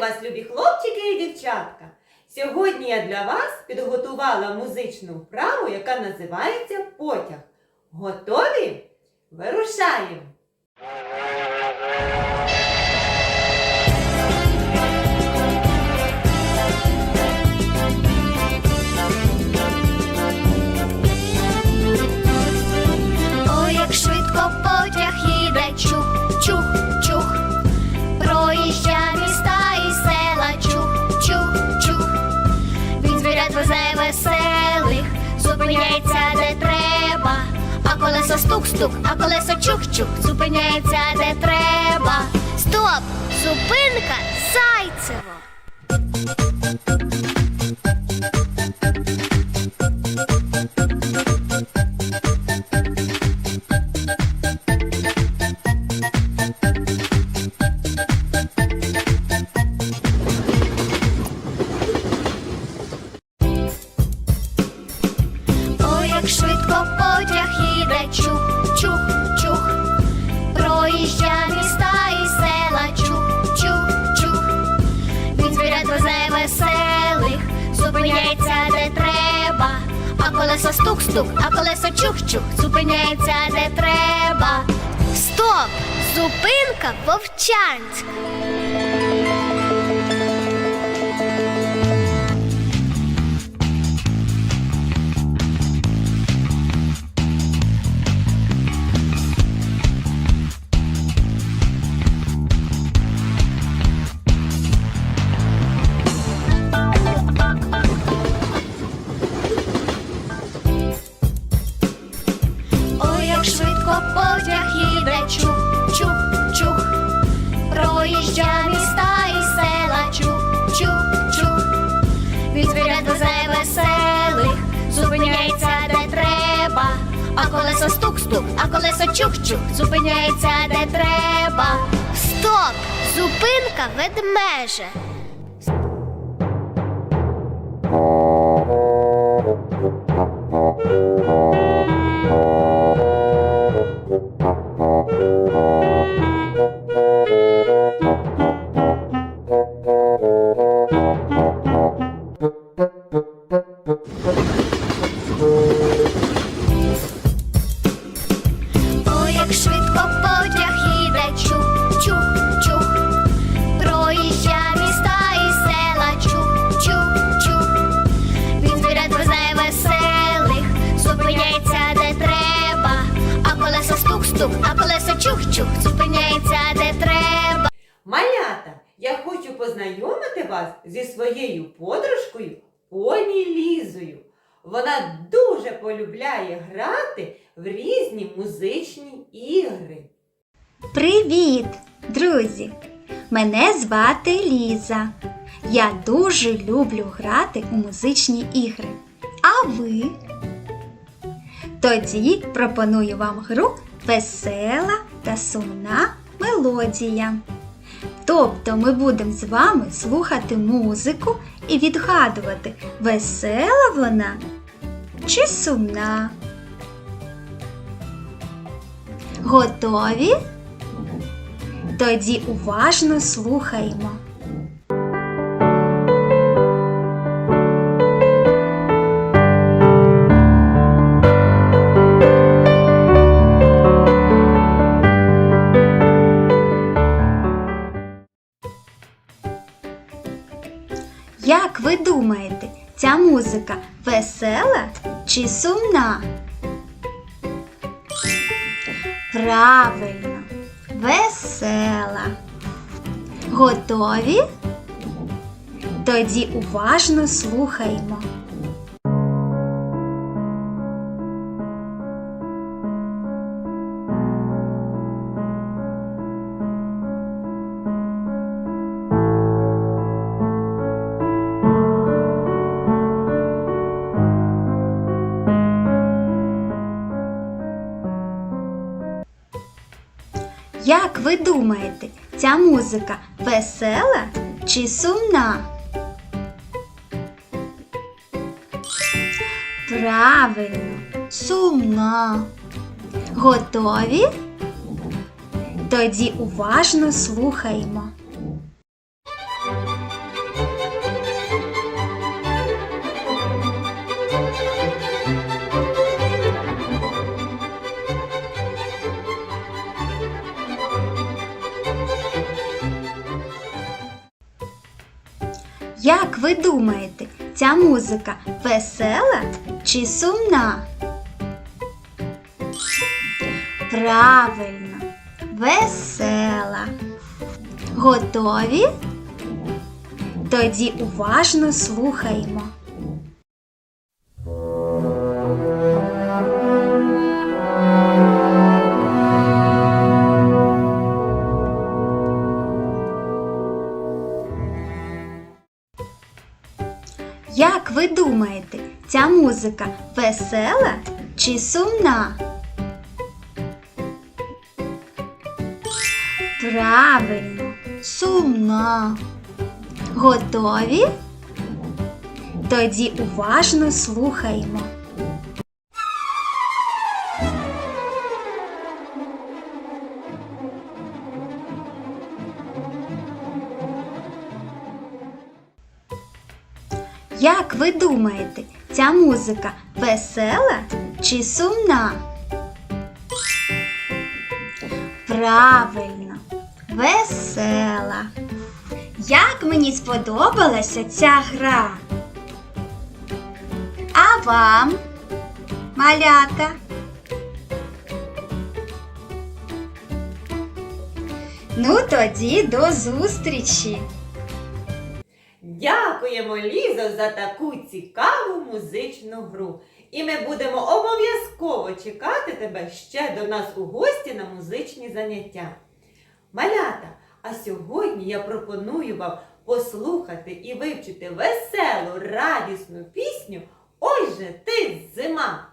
Вас, любі хлопчики і дівчатка! Сьогодні я для вас підготувала музичну вправу, яка називається потяг. Готові? Вирушаємо! Зупиняється де треба, а колесо стук-стук, а колесо чух-чух, зупиняється де треба. Стоп! Зупинка Зайцево! Зупиняється де треба, а колесо стук-стук, а колесо чух-чух, зупиняється де треба. Стоп! Зупинка Вовчанськ. Чух-чух, зупиняється де треба. Стоп! Зупинка ведмежа. Познайомити вас зі своєю подружкою Поні Лізою. Вона дуже полюбляє грати в різні музичні ігри. Привіт, друзі! Мене звати Ліза. Я дуже люблю грати у музичні ігри. А ви? Тоді пропоную вам гру Весела та сумна мелодія. Тобто ми будемо з вами слухати музику і відгадувати, весела вона чи сумна. Готові? Тоді уважно слухаємо. Музика весела чи сумна? Правильно, весела. Готові? Тоді уважно слухаємо. Як ви думаєте, ця музика весела чи сумна? Правильно, сумна. Готові? Тоді уважно слухаємо. Ви думаєте, ця музика весела чи сумна? Правильно, весела. Готові? Тоді уважно слухаємо. Як ви думаєте, ця музика весела чи сумна? Правильно, сумна. Готові? Тоді уважно слухаємо. Як ви думаєте, ця музика весела чи сумна? Правильно, весела. Як мені сподобалася ця гра? А вам, малята? Ну тоді до зустрічі! Дякуємо, Лізо, за таку цікаву музичну гру. І ми будемо обов'язково чекати тебе ще до нас у гості на музичні заняття. Малята, а сьогодні я пропоную вам послухати і вивчити веселу, радісну пісню Ой же ти зима!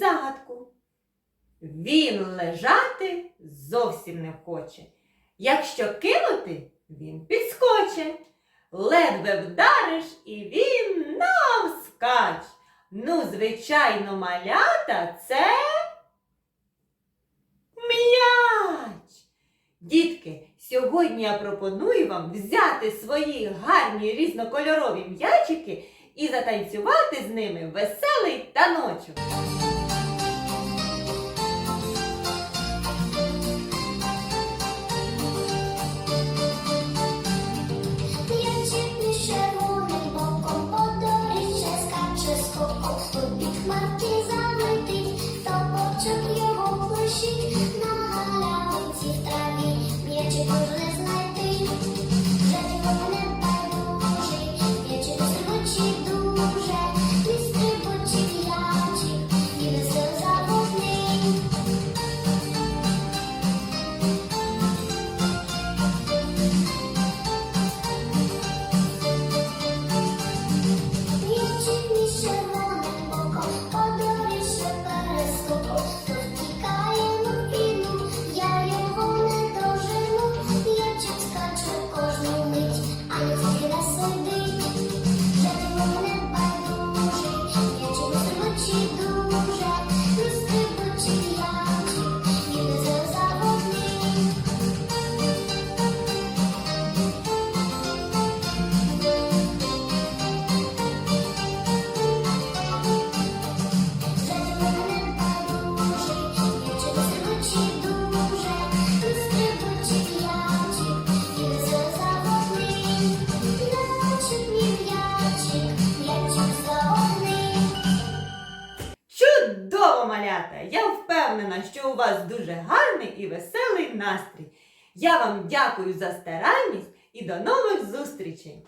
Загадку. Він лежати зовсім не хоче. Якщо кинути, він підскоче. Ледве вдариш і він навскач. Ну, звичайно, малята це м'яч. Дітки, сьогодні я пропоную вам взяти свої гарні різнокольорові м'ячики і затанцювати з ними веселий таночок. Дуже гарний і веселий настрій. Я вам дякую за старанність і до нових зустрічей!